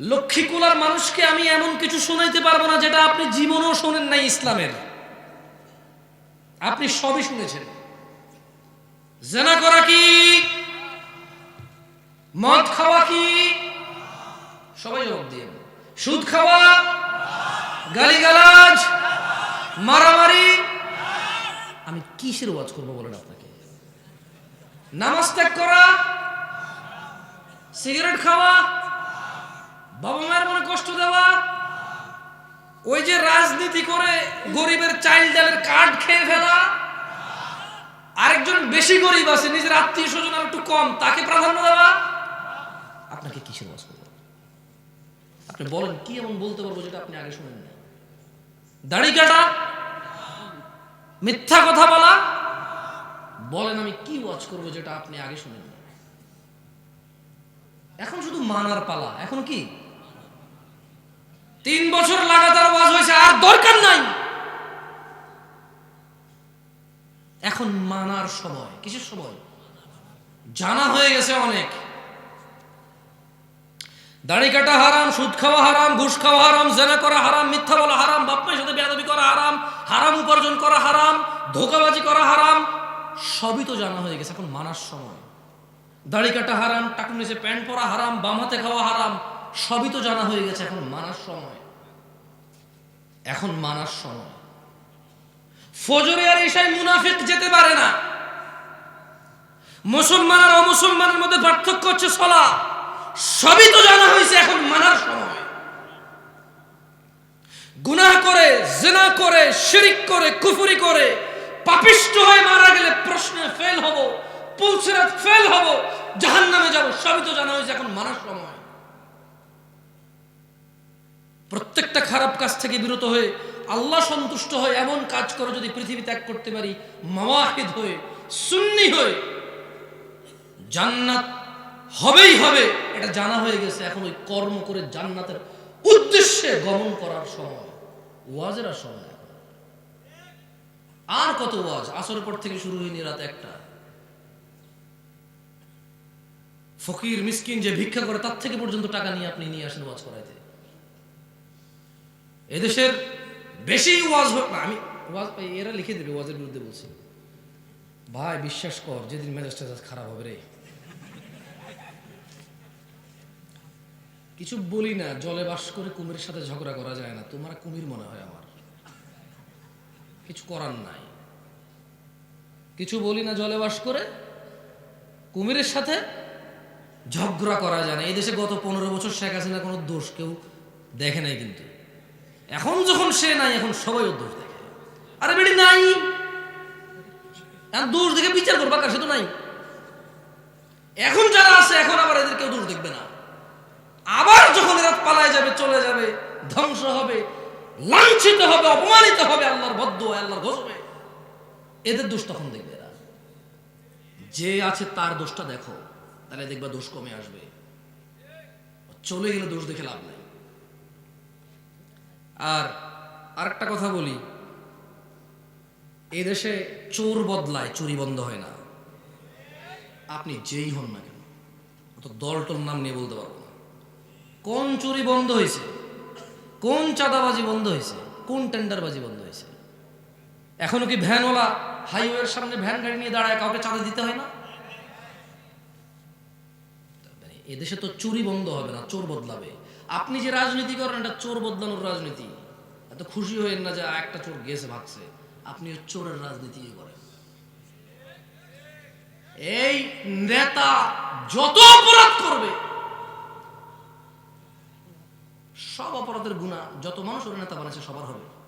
লক্ষ্মীকুলার মানুষকে আমি এমন কিছু শোনাইতে পারব না যেটা আপনি জীবনেও শোনেন নাই ইসলামের। আপনি সবই শুনেছেন। জেনা করা কি? মদ খাওয়া কি? সবাই জবাব দিয়ে সুদ খাওয়া? গালিগালাজ? মারামারি? আমি কিসের ওয়াজ করব বলেন আপনাকে? নামাজ ত্যাগ করা? সিগারেট খাওয়া? বাবা মায়ের মনে কষ্ট দেওয়া? ওই যে রাজনীতি করে গরিবের চাইল্ড ডালের কার্ড খেয়ে ফেলা? আরেকজন বেশি গরিব আছে, নিজের আত্মীয় স্বজন আর একটু কম, তাকে প্রাধান্য দেওয়া? আপনাকে কিসের ওয়াজ করব আপনি বলেন, কি এমন বলতে পারব যেটা আপনি আগে শুনেন না দাড়ি কাটা? মিথ্যা কথা বলা? বলেন, আমি কি ওয়াচ করব যেটা আপনি আগে শুনেন না এখন শুধু মানার পালা, এখন কি? তিন বছর লাগাতার ওয়াজ হয়েছে, আর দরকার নাই। এখন মানার সময়। কিসের সময়? জানা হয়ে গেছে অনেক। দাড়ি কাটা হারাম, সুদ খাওয়া হারাম, ঘুষ খাওয়া হারাম, জেনা করা হারাম, মিথ্যা বলা হারাম বাপ্পার সাথে বেয়াদবি করা হারাম হারাম উপার্জন করা হারাম, ধোকাবাজি করা হারাম, সবই তো জানা হয়ে গেছে। এখন মানার সময়। দাড়ি কাটা হারাম টাকুন নিচে প্যান্ট পরা হারাম, বাম হাতে খাওয়া হারাম সবই তো জানা হয়ে গেছে, এখন মানার সময়। এখন মানার সময়। ফজরে আর ঈশায় মুনাফিক যেতে পারে না। মুসলমান আর অমুসলমানের মধ্যে পার্থক্য হচ্ছে সলা। সবই তো জানা হয়েছে, এখন মানার সময়। গুনাহ করে, জেনা করে, শিরিক করে, কুফুরি করে, পাপিষ্ট হয়ে মারা গেলে প্রশ্নে ফেল হব, পুলসিরাত ফেল হব জাহান নামে যাব, সবই তো জানা হয়েছে, এখন মানার সময়। প্রত্যেকটা খারাপ কাজ থেকে বিরত হয়ে আল্লাহ সন্তুষ্ট হয়ে এমন কাজ করে যদি পৃথিবী ত্যাগ করতে পারি, মাওয়াহিদ হয়ে, সুন্নি হয়ে, জান্নাত হবেই হবে। এটা জানা হয়ে গেছে এখন ওই কর্ম করে জান্নাতের উদ্দেশ্যে গমন করার সময়। ওয়াজের আর সময় আর কত ওয়াজ? আসর পর থেকে শুরু হয়নি রাত একটা। ফকির, মিসকিন যে ভিক্ষা করে তার থেকে পর্যন্ত টাকা নিয়ে আপনি নিয়ে আসেন ওয়াজ করাইতে। এদেশের বেশি ওয়াজ হোক না, আমি ওয়াজ এরা লিখে দেবে, ওয়াজের বিরুদ্ধে বলছি। ভাই, বিশ্বাস কর, যেদিন মেজাজ টেজাজ খারাপ হবে রে। কিছু বলি না, জলে বাস করে কুমিরের সাথে ঝগড়া করা যায় না, তোমার কুমির মনে হয় আমার। কিছু করার নাই। কিছু বলি না, জলে বাস করে কুমিরের সাথে ঝগড়া করা যায় না। এই দেশে গত পনেরো বছর শেখ হাসিনা কোনো দোষ কেউ দেখে নাই কিন্তু। এখন যখন সে নাই, এখন সবাই দোষ দেখে আরে বেটি নাই। এখন দোষ দেখে বিচার করবা, কার সে তো নাই? এখন যারা আছে, এখন আবার এদের কেউ দোষ দেখবে না। আবার যখন এরা পালায় যাবে, চলে যাবে, ধ্বংস হবে, লাঞ্ছিত হবে, অপমানিত হবে, আল্লাহর বদ্ধ আল্লাহর ঘোষবে এদের দোষ তখন দেখবে এরা। যে আছে তার দোষটা দেখো, তাহলে দেখবা দোষ কমে আসবে। চলে গেলে দোষ দেখে লাভ নাই। আর আরেকটা কথা বলি। এই দেশে চোর বদলায়, চুরি বন্ধ হয় না। আপনি যেই হন না কেন, অত দল টল নাম নিয়ে বলতে পারব না। কোন চুরি বন্ধ হয়েছে? কোন চাঁদাবাজি বন্ধ হয়েছে? কোন টেন্ডারবাজি বন্ধ হয়েছে? এখনও কি ভ্যানওয়ালা হাইওয়ের সামনে ভ্যান গাড়ি নিয়ে দাঁড়ায়, কাউকে চাঁদা দিতে হয় না মানে এদেশে তো চুরি বন্ধ হবে না, চোর বদলাবে। আপনি যে রাজনীতি করেন, এটা চোর বদলানোর রাজনীতি। এত খুশি হয়েন না যে একটা চোর গেছে, ভাগছে। আপনি চোরের রাজনীতি করেন। এই নেতা যত অপরাধ করবে, সব অপরাধের গুণা যত মানুষ ওর নেতা বানাচ্ছে সবার হবে।